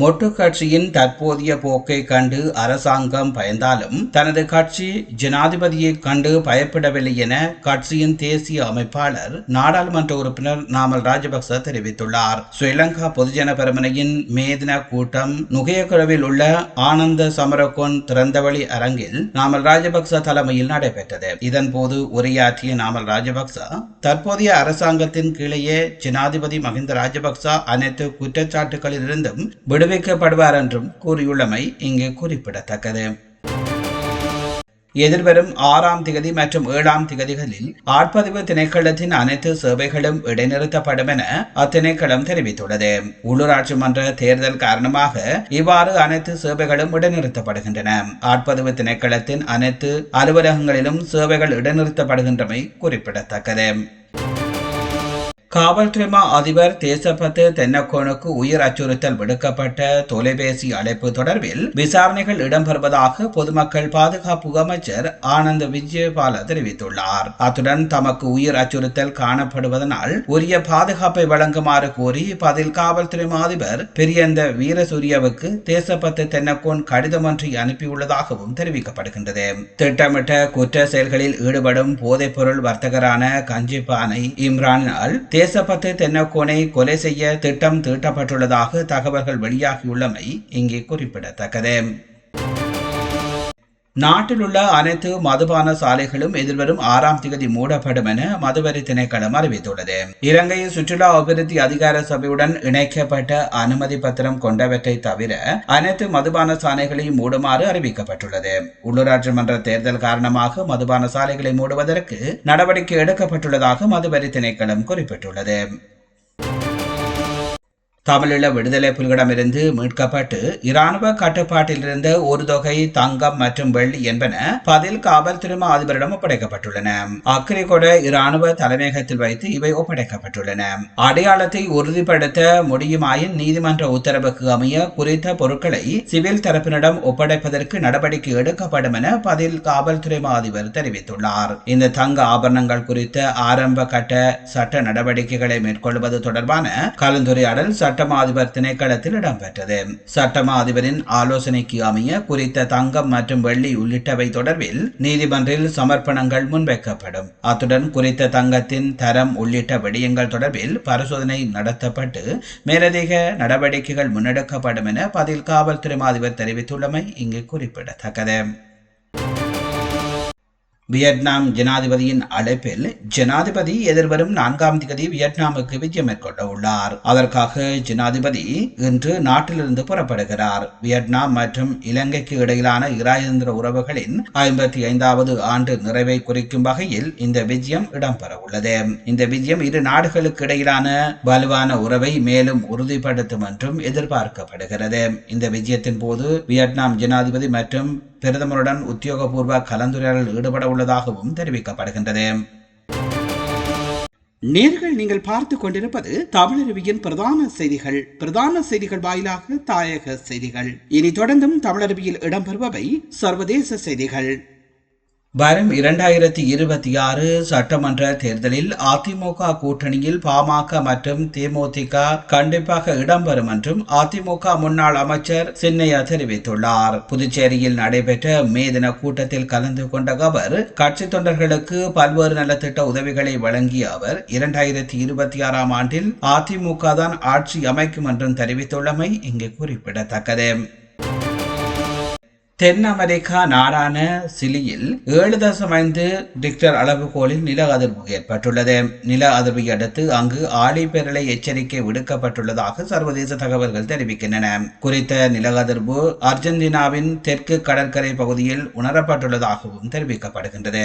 மொட்டு கட்சியின் தற்போதைய போக்கை கண்டு அரசாங்கம் பயந்தாலும் தனது கட்சி ஜனாதிபதியை கண்டு பயப்படவில்லை என கட்சியின் தேசிய அமைப்பாளர் நாடாளுமன்ற உறுப்பினர் நாமல் ராஜபக்ச தெரிவித்துள்ளார். ஸ்ரீலங்கா பொதுஜன பெருமனையின் மேதின கூட்டம் நுகையக்குழுவில் உள்ள ஆனந்த சமரகோன் திறந்தவழி அரங்கில் நாமல் ராஜபக்ச தலைமையில் நடைபெற்றது. இதன்போது உரையாற்றிய நாமல் ராஜபக்ச தற்போதைய அரசாங்கத்தின் கீழேயே ஜனாதிபதி மஹிந்த ராஜபக்ச அனைத்து குற்றச்சாட்டுகளிலிருந்தும் விடுவிக்கப்படுவார் என்றும் கூறியுள்ளமை இங்கு குறிப்பிடத்தக்கது. எதிர்வரும் ஆறாம் திகதி மற்றும் ஏழாம் திகதிகளில் ஆட்பதிவு திணைக்களத்தின் அனைத்து சேவைகளும் இடைநிறுத்தப்படும் என அத்திணைக்களம் தெரிவித்துள்ளது. உள்ளூராட்சி மன்ற தேர்தல் காரணமாக இவ்வாறு அனைத்து சேவைகளும் இடைநிறுத்தப்படுகின்றன. ஆட்பதிவு திணைக்களத்தின் அனைத்து அலுவலகங்களிலும் சேவைகள் இடைநிறுத்தப்படுகின்றமை குறிப்பிடத்தக்கது. காவல்துறைமா அதிபர் தேசபத்து தென்னக்கோனுக்கு உயிர் அச்சுறுத்தல் விடுக்கப்பட்ட தொலைபேசி அழைப்பு தொடர்பில் விசாரணைகள் இடம்பெறுவதாக பொதுமக்கள் பாதுகாப்பு அமைச்சர் ஆனந்த் விஜயபால தெரிவித்துள்ளார். அத்துடன் தமக்கு உயிர் அச்சுறுத்தல் காணப்படுவதனால் உரிய பாதுகாப்பை வழங்குமாறு கோரி பதில் காவல்துறை அதிபர் பெரியந்த வீரசூரியவுக்கு தேசப்பத்து தென்னக்கோன் கடிதம் ஒன்றை அனுப்பியுள்ளதாகவும் தெரிவிக்கப்படுகின்றது. திட்டமிட்ட குற்ற செயல்களில் ஈடுபடும் போதைப்பொருள் வர்த்தகரான கஞ்சிப்பானை இம்ரானினால் தேசப்பத்து தென்னக்கோனை கொலை செய்ய திட்டம் தீட்டப்பட்டுள்ளதாக தகவல்கள் வெளியாகியுள்ளமை இங்கே குறிப்பிடத்தக்கது. நாட்டிலுள்ள அனைத்து மதுபான சாலைகளும் எதிர்வரும் ஆறாம் தேதி மூடப்படும் என மதுவரி திணைக்களம் அறிவித்துள்ளது. இலங்கை சுற்றுலா அபிவிருத்தி அதிகார சபையுடன் இணைக்கப்பட்ட அனுமதி பத்திரம் கொண்டவற்றை தவிர அனைத்து மதுபான சாலைகளையும் மூடுமாறு அறிவிக்கப்பட்டுள்ளது. உள்ளூராட்சி மன்ற தேர்தல் காரணமாக மதுபான சாலைகளை மூடுவதற்கு நடவடிக்கை எடுக்கப்பட்டுள்ளதாக மதுவரி திணைக்களம் குறிப்பிட்டுள்ளது. தமிழீழ விடுதலை புலிகளிடமிருந்து மீட்கப்பட்டு இராணுவ கட்டுப்பாட்டில் இருந்த ஒரு தொகை தங்கம் மற்றும் வெள்ளி என்பன பதில் காவல்துறை அதிபரிடம் ஒப்படைக்கப்பட்டுள்ளன. அக்ரிகொட இராணுவ தலைமையகத்தில் வைத்து இவை ஒப்படைக்கப்பட்டுள்ளன. அடையாளத்தை உறுதிப்படுத்த முடியுமாயின் நீதிமன்ற உத்தரவுக்கு அமைய குறித்த பொருட்களை சிவில் தரப்பினரிடம் ஒப்படைப்பதற்கு நடவடிக்கை எடுக்கப்படும் என பதில் காவல்துறை அதிபர் தெரிவித்துள்ளார். இந்த தங்க ஆபரணங்கள் குறித்த ஆரம்ப கட்ட சட்ட நடவடிக்கைகளை மேற்கொள்வது தொடர்பான கலந்துரையாடல் சட்ட சட்டமா அதிபர் திணைக்களத்தில் இடம்பெற்றது. சட்டமா அதிபரின் ஆலோசனைக்கு அமைய குறித்த தங்கம் மற்றும் வெள்ளி உள்ளிட்டவை தொடர்பில் நீதிமன்றில் சமர்ப்பணங்கள் முன்வைக்கப்படும். அத்துடன் குறித்த தங்கத்தின் தரம் உள்ளிட்ட விடயங்கள் தொடர்பில் பரிசோதனை நடத்தப்பட்டு மேலதிக நடவடிக்கைகள் முன்னெடுக்கப்படும் என பதில் காவல்துறை அதிபர் தெரிவித்துள்ளமை இங்கு குறிப்பிடத்தக்கது. வியட்நாம் ஜனாதிபதியின் அழைப்பில் ஜனாதிபதி எதிர்வரும் நான்காம் தேதி வியட்நாமுக்கு விஜயம் மேற்கொள்ள உள்ளார் அதற்காக ஜனாதிபதி இன்று நாட்டிலிருந்து புறப்படுகிறார். வியட்நாம் மற்றும் இலங்கைக்கு இடையிலான இராஜேந்திர உறவுகளின் ஐம்பத்தி ஐந்தாவது ஆண்டு நிறைவை குறிக்கும் வகையில் இந்த விஜயம் இடம்பெற உள்ளது இந்த விஜயம் இரு நாடுகளுக்கு இடையிலான வலுவான உறவை மேலும் உறுதிப்படுத்தும் என்றும் எதிர்பார்க்கப்படுகிறது. இந்த விஜயத்தின் போது வியட்நாம் ஜனாதிபதி மற்றும் பிரதமருடன் உத்தியோகபூர்வ கலந்துரையாடல் ஈடுபட உள்ளதாகவும் தெரிவிக்கப்படுகின்றது. நேர்கள் நீங்கள் பார்த்து கொண்டிருப்பது தமிழருவியின் பிரதான செய்திகள். பிரதான செய்திகள் வாயிலாக தாயக செய்திகள். இனி தொடர்ந்தும் தமிழருவியில் இடம்பெறுபவை சர்வதேச செய்திகள். வரும் இரண்டாயிரத்தி இருபத்தி ஆறு சட்டமன்ற தேர்தலில் அதிமுக கூட்டணியில் பாமக மற்றும் தேமுதிக கண்டிப்பாக இடம்பெறும் என்றும் அதிமுக முன்னாள் அமைச்சர் சின்னையா தெரிவித்துள்ளார். புதுச்சேரியில் நடைபெற்ற மே தின கூட்டத்தில் கலந்து கொண்ட அவர் கட்சி தொண்டர்களுக்கு பல்வேறு நலத்திட்ட உதவிகளை வழங்கிய அவர் இரண்டாயிரத்தி இருபத்தி ஆறாம் ஆண்டில் அதிமுக தான் ஆட்சி அமைக்கும் என்றும் தெரிவித்துள்ளமை இங்கு குறிப்பிடத்தக்கது. தென் அமெரிக்கா நாடான சிலியில் ஏழு தசம் ஐந்து டிக்டர் அளவுகோலில் நில அதிர்வு ஏற்பட்டுள்ளது. நில அதிர்வை அடுத்து அங்கு ஆழிப்பேரலை எச்சரிக்கை விடுக்கப்பட்டுள்ளதாக சர்வதேச தகவல்கள் தெரிவிக்கின்றன. குறித்த நில அதிர்வு அர்ஜென்டினாவின் தெற்கு கடற்கரை பகுதியில் உணரப்பட்டுள்ளதாகவும் தெரிவிக்கப்படுகின்றது.